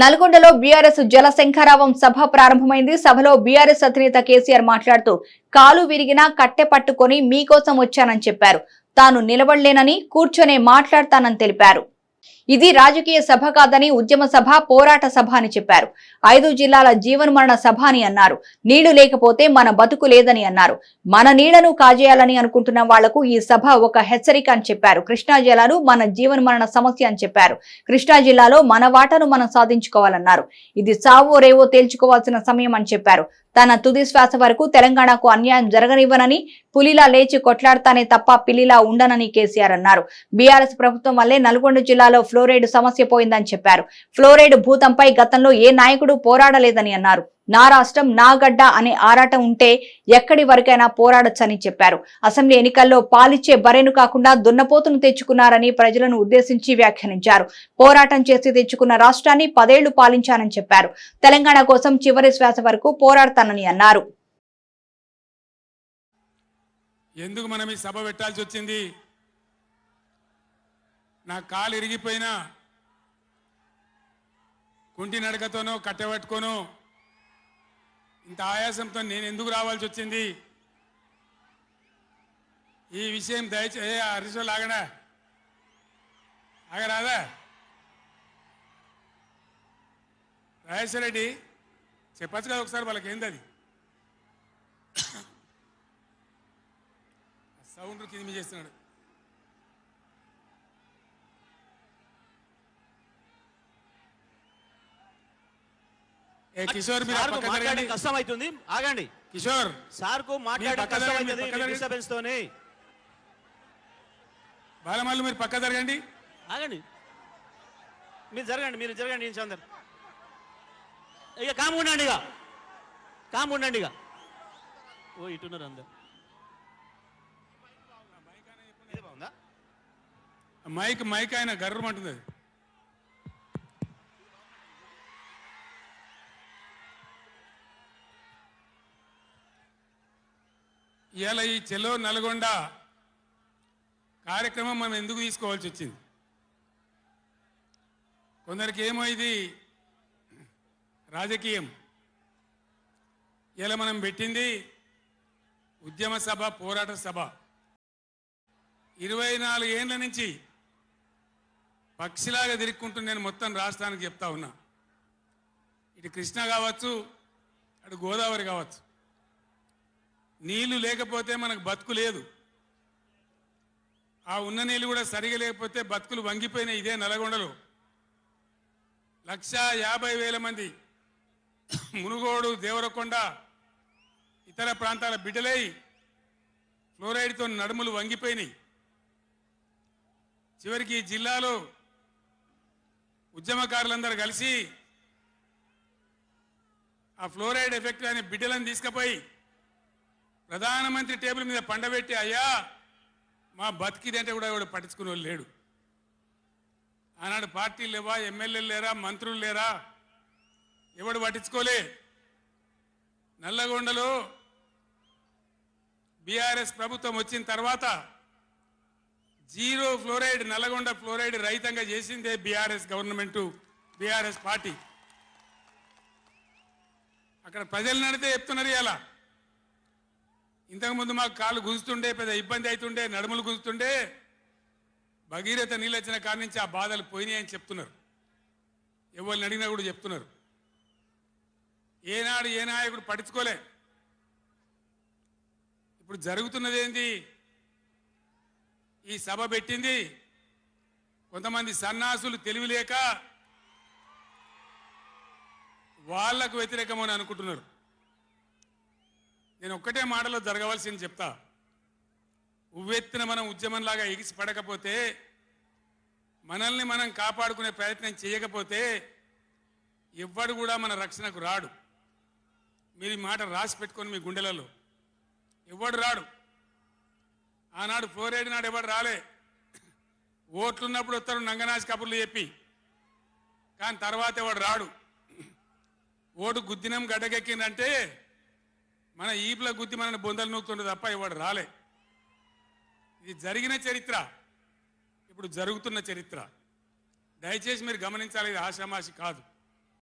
నల్గొండలో బీఆర్ఎస్ జలశంఖారావం సభ ప్రారంభమైంది. సభలో బీఆర్ఎస్ అధినేత కేసీఆర్ మాట్లాడుతూ కాలు విరిగినా కట్టె పట్టుకొని మీకోసం వచ్చానని చెప్పారు. తాను నిలబడలేనని కూర్చొనే మాట్లాడతానని తెలిపారు. ఇది రాజకీయ సభ కాదని ఉద్యమ సభ పోరాట సభ అని చెప్పారు. ఐదు జిల్లాల జీవన్మరణ సభ అని అన్నారు. నీళ్ళు లేకపోతే మన బతుకు లేదని అన్నారు. మన నీళ్ళను కాజేయాలని అనుకుంటున్న వాళ్ళకు ఈ సభ ఒక హెచ్చరిక అని చెప్పారు. కృష్ణా జలాలు మన జీవన్మరణ సమస్య అని చెప్పారు. కృష్ణా జిల్లాలో మన వాటాను మనం సాధించుకోవాలన్నారు. ఇది సావో రేవో తేల్చుకోవాల్సిన సమయం అని చెప్పారు. తన తుది శ్వాస వరకు తెలంగాణకు అన్యాయం జరగనివ్వనని పులిలా లేచి కొట్లాడతానే తప్ప పిల్లిలా ఉండనని కేసీఆర్ అన్నారు. బీఆర్ఎస్ ప్రభుత్వం వల్లే నల్గొండ జిల్లాలో ఫ్లోరైడ్ సమస్య పోయిందని చెప్పారు. ఫ్లోరైడ్ భూతంపై గతంలో ఏ నాయకుడు పోరాడలేదని అన్నారు. నా రాష్ట్రం నా గడ్డ అనే ఆరాటం ఉంటే ఎక్కడి వరకైనా పోరాడొచ్చని చెప్పారు. అసెంబ్లీ ఎన్నికల్లో పాలిచ్చే బరెను కాకుండా దున్నపోతును తెచ్చుకున్నారని ప్రజలను ఉద్దేశించి వ్యాఖ్యానించారు. పోరాటం చేసి తెచ్చుకున్న రాష్ట్రాన్ని పదేళ్ళు పాలించానని చెప్పారు. తెలంగాణ కోసం చివరి శ్వాస వరకు పోరాడతానని అన్నారు. ఎందుకు మనం ఈ సభ పెట్టాల్సి వచ్చింది? నా కాలు ఇరిగిపోయినా కుంటి నడకతోనో కట్టెబట్టుకోనో ఇంత ఆయాసంతో నేను ఎందుకు రావాల్సి వచ్చింది? ఈ విషయం దయచే ఏ హరీశ్వర్ ఆగడా ఆగరాదా? రాజేశ్వర రెడ్డి చెప్పచ్చు కదా ఒకసారి వాళ్ళకి ఏంది అది సౌండ్ కింద చేస్తున్నాడు. కిషోర్ మీరు కష్టం అవుతుంది ఆగండి. కిషోర్ సార్కు మాట్లాడే పక్క కష్టం అవుతుంది. డిస్టర్బెన్స్ తోని బాలమల్లు మీరు పక్క జరగండి. ఆగండి. మీరు జరగండి మీరు జరగండి ఇంచు అందరు ఇక కాము ఉండండి ఇక. కాము ఉండండి ఇక. ఓ ఇటున్నారు అందరు. మైక్ మైక్ ఆయన గర్రమంటుంది ఇవాళ ఈ చెలో నల్గొండ కార్యక్రమం మనం ఎందుకు తీసుకోవాల్సి వచ్చింది? కొందరికి ఏమో ఇది రాజకీయం. ఇలా మనం పెట్టింది ఉద్యమ సభ పోరాట సభ. ఇరవై నాలుగు ఏండ్ల నుంచి పక్షిలాగా తిరుక్కుంటూ నేను మొత్తం రాష్ట్రానికి చెప్తా ఉన్నా. ఇటు కృష్ణ కావచ్చు అటు గోదావరి కావచ్చు. నీళ్ళు లేకపోతే మనకు బతుకు లేదు. ఆ ఉన్న నీళ్ళు కూడా సరిగా లేకపోతే బతుకులు వంగిపోయినాయి ఇదే నల్గొండలో లక్ష యాభై వేల మంది మునుగోడు దేవరకొండ ఇతర ప్రాంతాల బిడ్డలై ఫ్లోరైడ్తో నడుములు వంగిపోయినాయి. చివరికి జిల్లాలో ఉద్యమకారులందరూ కలిసి ఆ ఫ్లోరైడ్ ఎఫెక్ట్ అనే బిడ్డలను తీసుకుపోయి ప్రధానమంత్రి టేబుల్ మీద పండబెట్టి అయ్యా మా బతికిదంటే కూడా ఎవడు పట్టించుకునే వాళ్ళు లేడు. ఆనాడు పార్టీలు లేవా ఎమ్మెల్యేలు లేరా మంత్రులు లేరా? ఎవడు పట్టించుకోలే. నల్లగొండలో బీఆర్ఎస్ ప్రభుత్వం వచ్చిన తర్వాత జీరో ఫ్లోరైడ్ నల్లగొండ ఫ్లోరైడ్ రహితంగా చేసిందే బీఆర్ఎస్ గవర్నమెంట్ బీఆర్ఎస్ పార్టీ. అక్కడ ప్రజలు నడితే చెప్తున్నారు ఇలా ఇంతకుముందు మాకు కాళ్ళు గుంజుతుండే పెద్ద ఇబ్బంది అవుతుండే నడుములు గుంజుతుండే. భగీరథ నీళ్ళు వచ్చిన కాడి నుంచి ఆ బాధలు పోయినాయని చెప్తున్నారు. ఎవరిని అడిగినా కూడా చెప్తున్నారు. ఏనాడు ఏ నాయకుడు పట్టించుకోలే. ఇప్పుడు జరుగుతున్నది ఏంది ఈ సభ పెట్టింది. కొంతమంది సన్నాసులు తెలివిలేక వాళ్ళకు వ్యతిరేకమని అనుకుంటున్నారు. నేను ఒక్కటే మాటలో జరగవలసింది చెప్తా. ఉవ్వెత్తిన మనం ఉద్యమంలాగా ఎగిసి పడకపోతే మనల్ని మనం కాపాడుకునే ప్రయత్నం చేయకపోతే ఎవ్వడు కూడా మన రక్షణకు రాడు. మీరు ఈ మాట రాసి పెట్టుకొని మీ గుండెలలో. ఎవ్వడు రాడు. ఆనాడు ఫ్లోరైడ్ నాడు ఎవడు రాలే. ఓట్లున్నప్పుడు వస్తారు నంగనాజ్ కబుర్లు చెప్పి. కానీ తర్వాత ఎవడు రాడు? ఓటు గుద్దినం గడ్డకెక్కిందంటే మన ఈపుల గుద్ది మనని బొందలు నూకుతుండే తప్ప ఇవాడు రాలే. ఇది జరిగిన చరిత్ర ఇప్పుడు జరుగుతున్న చరిత్ర. దయచేసి మీరు గమనించాలి ఇది ఆషామాషి కాదు.